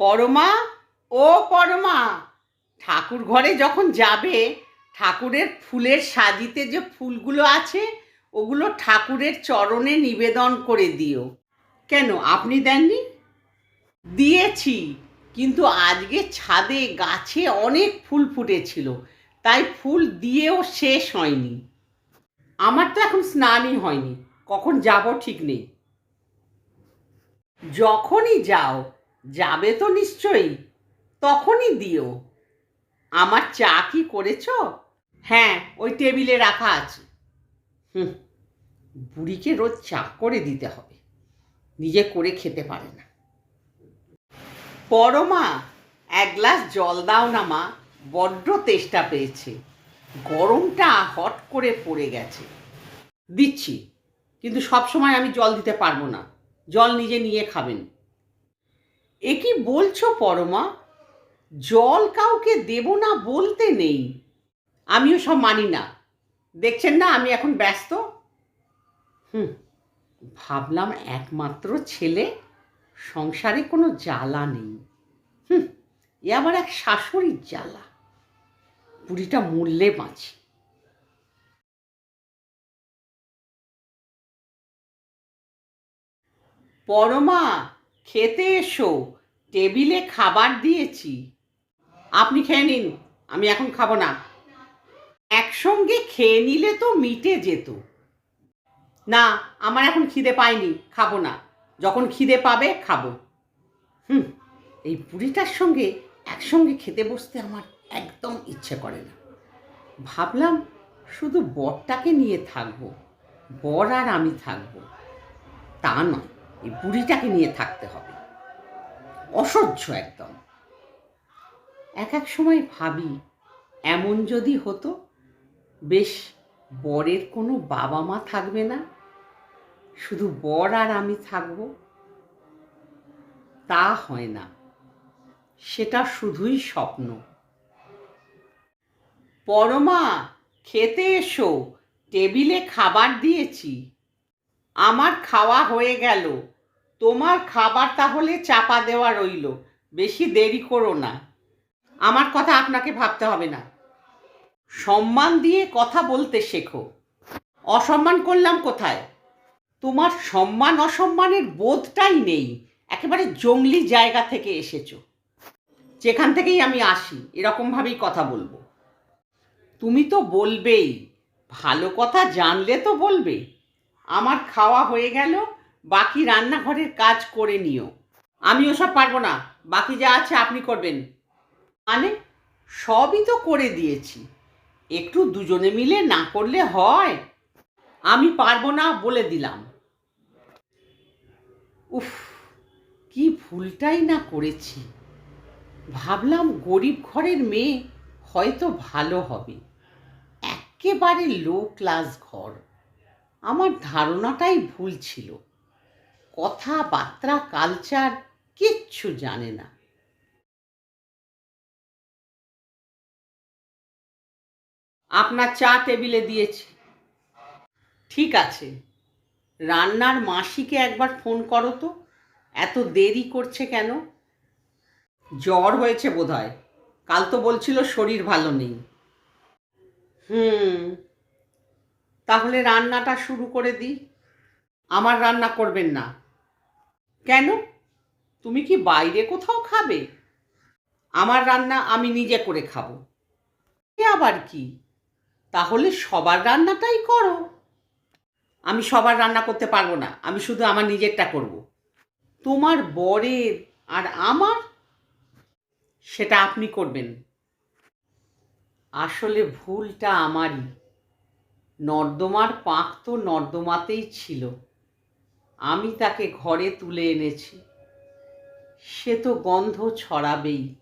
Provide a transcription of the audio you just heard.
পরমা, ও পরমা, ঠাকুর ঘরে যখন যাবে, ঠাকুরের ফুলের সাজিতে যে ফুলগুলো আছে, ওগুলো ঠাকুরের চরণে নিবেদন করে দিও। কেন? আপনি দেননি? দিয়েছি, কিন্তু আজকে ছাদে গাছে অনেক ফুল ফুটেছিল, তাই ফুল দিয়েও শেষ হয়নি। আমার তো এখন স্নানই হয়নি, কখন যাব ঠিক নেই। যখনই যাও যাবে তো নিশ্চয়ই, তখনই দিও। আমার চা কি করেছ? হ্যাঁ ওই টেবিলে রাখা আছে। হুম, বুড়িকে রোজ চা করে দিতে হবে, নিজে করে খেতে পারে না। পরমা এক গ্লাস জল দাও না মা, বড্ড তেষ্টা পেয়েছে, গরমটা হট করে পড়ে গেছে। দিচ্ছি, কিন্তু সব সময় আমি জল দিতে পারব না, জল নিজে নিয়ে খাবেন। এ কি বলছো পরমা? জল কাউকে দেব না বলতে নেই। আমিও সব মানি না। দেখছেন না আমি এখন ব্যস্ত? হুম, ভাবলাম একমাত্র ছেলে, সংসারে কোনো জ্বালা নেই। হুম, এ আবার এক শাশুড়ির জ্বালা। বুড়িটা মূল্যে বাঁচি। পরমা খেতে এসো, টেবিলে খাবার দিয়েছি। আপনি খেয়ে নিন, আমি এখন খাব না। একসঙ্গে খেয়ে নিলে তো মিটে যেত। না, আমার এখন খিদে পায়নি খাব না। যখন খিদে পাবে, খাব। হুম, এই বুড়িটার সঙ্গে একসঙ্গে খেতে বসতে আমার একদম ইচ্ছে করে না। ভাবলাম শুধু বরটাকে নিয়ে থাকব, বর আর আমি থাকব। তা নয়। এই বুড়িটাকে নিয়ে থাকতে হবে। অসহ্য একদম। এক এক সময় ভাবি, এমন যদি হতো, বেশ বরের কোনো বাবা মা থাকবে না? শুধু বর আর আমি থাকব? তা হয় না। সেটা শুধুই স্বপ্ন। পরমা, খেতে এসো। টেবিলে খাবার দিয়েছি। আমার খাওয়া হয়ে গেল। তোমার খাবার তাহলে চাপা দেওয়া রইল। বেশি দেরি করো না। আমার কথা আপনাকে ভাবতে হবে না। সম্মান দিয়ে কথা বলতে শেখো। অসম্মান করলাম কোথায়? তোমার সম্মান অসম্মানের বোধটাই নেই। একেবারে জঙ্গলি জায়গা থেকে এসেছ। যেখান থেকেই আমি আসি, এরকমভাবেই কথা বলব। তুমি তো বলবেই। ভালো কথা জানলে তো বলবে। আমার খাওয়া হয়ে গেল, বাকি রান্নাঘরের কাজ করে নিও। আমি ওসব পারব না, বাকি যা আছে আপনি করবেন। মানে সবই তো করে দিয়েছি, একটু দুজনে মিলে না করলে হয়? আমি পারব না বলে দিলাম। উফ, কি ভুলটাই না করেছি। ভাবলাম গরিব ঘরের মেয়ে হয়তো ভালো হবে। একেবারে লো ক্লাস ঘর। আমার ধারণাটাই ভুল ছিল। কথাবার্তা, কালচার কিচ্ছু জানে না। আপনার চা টেবিলে দিয়েছি। ঠিক আছে। রান্নার মাসিকে একবার ফোন করো তো। এত দেরি করছে কেন? জ্বর হয়েছে বোধহয়। কাল তো বলছিল শরীর ভালো নেই। হুম। তাহলে রান্নাটা শুরু করে দিই। আমার রান্না করবেন না। কেন? তুমি কি বাইরে কোথাও খাবে? আমার রান্না আমি নিজে করে খাব। এ আবার কি? তাহলে সবার রান্নাটাই করো। আমি সবার রান্না করতে পারব না। আমি শুধু আমার নিজেরটা করব। তোমার বরের আর আমার? সেটা আপনি করবেন। আসলে ভুলটা আমারই। নর্দমার পাঁক তো নর্দমাতেই ছিল। আমি তাকে ঘরে তুলে এনেছি। সে তো গন্ধ ছড়াবেই।